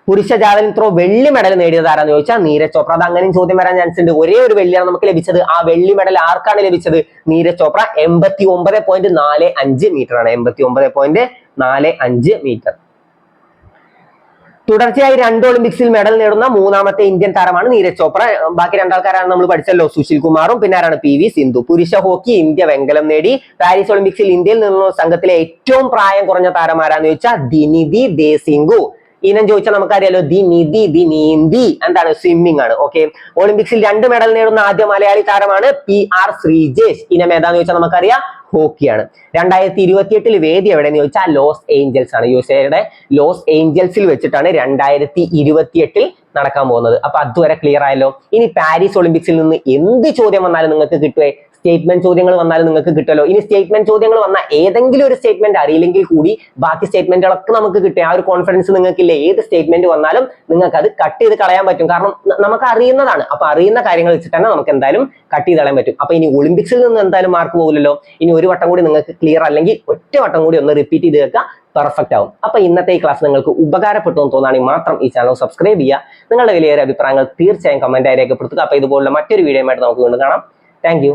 പുരുഷ ജാവലിൻ ത്രോ വെള്ളി മെഡൽ നേടിയത് ചോദിച്ചാൽ നീരജ് ചോപ്ര. അത് അങ്ങനെയും ചോദ്യം വരാൻ ചാൻസ് ഉണ്ട്. ഒരേ ഒരു വെള്ളിയാണ് നമുക്ക് ലഭിച്ചത്. ആ വെള്ളി മെഡൽ ആർക്കാണ് ലഭിച്ചത്? നീരജ് ചോപ്ര. എൺപത്തി ഒമ്പത് പോയിന്റ് നാല് അഞ്ച് മീറ്റർ ആണ്. എൺപത്തി ഒമ്പത് പോയിന്റ് നാല് അഞ്ച് മീറ്റർ തുടർച്ചയായി രണ്ട് ഒളിമ്പിക്സിൽ മെഡൽ നേടുന്ന മൂന്നാമത്തെ ഇന്ത്യൻ താരമാണ് നീരജ് ചോപ്ര. ബാക്കി രണ്ടാൾക്കാരാണ് നമ്മൾ പഠിച്ചല്ലോ. സുശീൽ കുമാറും പിന്നെ ആരാണ് പി വി സിന്ധു. പുരുഷ ഹോക്കി ഇന്ത്യ വെങ്കലം നേടി. പാരീസ് ഒളിമ്പിക്സിൽ ഇന്ത്യയിൽ നിന്നുള്ള സംഘത്തിലെ ഏറ്റവും പ്രായം കുറഞ്ഞ താരമാരാന്ന് ചോദിച്ചാൽ ദിനിധി ദേസിംഗു. ഇനം ചോദിച്ചാൽ നമുക്കറിയാലോ ദി നിധി ദി നീന്തി എന്താണ്? സ്വിമ്മിംഗ് ആണ്. ഓക്കെ ഒളിമ്പിക്സിൽ രണ്ട് മെഡൽ നേടുന്ന ആദ്യ മലയാളി താരമാണ് പി ആർ ശ്രീജേഷ്. ഇനം ഏതാന്ന് ചോദിച്ചാൽ നമുക്കറിയാം. ഹോക്കിയാണ്. രണ്ടായിരത്തി ഇരുപത്തി എട്ടിൽ വേദി എവിടെയെന്ന് ചോദിച്ചാൽ ലോസ് ഏഞ്ചൽസ് ആണ്. യു എസ് എയുടെ ലോസ് ഏഞ്ചൽസിൽ വെച്ചിട്ടാണ് രണ്ടായിരത്തി ഇരുപത്തി എട്ടിൽ നടക്കാൻ പോകുന്നത്. അപ്പൊ അതുവരെ ക്ലിയർ ആയല്ലോ. ഇനി പാരീസ് ഒളിമ്പിക്സിൽ നിന്ന് എന്ത് ചോദ്യം വന്നാലും നിങ്ങൾക്ക് കിട്ടുവേ? സ്റ്റേറ്റ്മെന്റ് ചോദ്യങ്ങൾ വന്നാലും നിങ്ങൾക്ക് കിട്ടുമല്ലോ. ഇനി സ്റ്റേറ്റ്മെന്റ് ചോദ്യങ്ങൾ വന്ന ഏതെങ്കിലും ഒരു സ്റ്റേറ്റ്മെന്റ് അറിയില്ലെങ്കിൽ കൂടി ബാക്കി സ്റ്റേറ്റ്മെന്റുകളൊക്കെ നമുക്ക് കിട്ടും. ആ ഒരു കോൺഫിഡൻസ് നിങ്ങൾക്കില്ല? ഏത് സ്റ്റേറ്റ്മെന്റ് വന്നാലും നിങ്ങൾക്ക് അത് കട്ട് ചെയ്ത് കളയാൻ പറ്റും. കാരണം നമുക്ക് അറിയുന്നതാണ്. അപ്പൊ അറിയുന്ന കാര്യങ്ങൾ വെച്ചിട്ട് തന്നെ നമുക്ക് എന്തായാലും കട്ട് ചെയ്ത് കളയാൻ പറ്റും. അപ്പൊ ഇനി ഒളിമ്പിക്സിൽ നിന്ന് എന്തായാലും മാർക്ക് പോകില്ലല്ലോ. ഇനി ഒരു വട്ടം കൂടി നിങ്ങൾക്ക് ക്ലിയർ അല്ലെങ്കിൽ ഒറ്റ വട്ടം കൂടി ഒന്ന് റിപ്പീറ്റ് ചെയ്ത് വെക്കുക പെർഫെക്റ്റ് ആവും. അപ്പൊ ഇന്നത്തെ ഈ ക്ലാസ് നിങ്ങൾക്ക് ഉപകാരപ്പെട്ടു എന്ന് തോന്നുകയാണെങ്കിൽ മാത്രം ഈ ചാനൽ സബ്സ്ക്രൈബ് ചെയ്യുക. നിങ്ങളുടെ വിലയേറെ അഭിപ്രായങ്ങൾ തീർച്ചയായും കമന്റായി രേഖപ്പെടുത്തുക. അപ്പൊ ഇതുപോലുള്ള മറ്റൊരു വീഡിയോ ആയിട്ട് നമുക്ക് വീണ്ടും കാണാം. താങ്ക്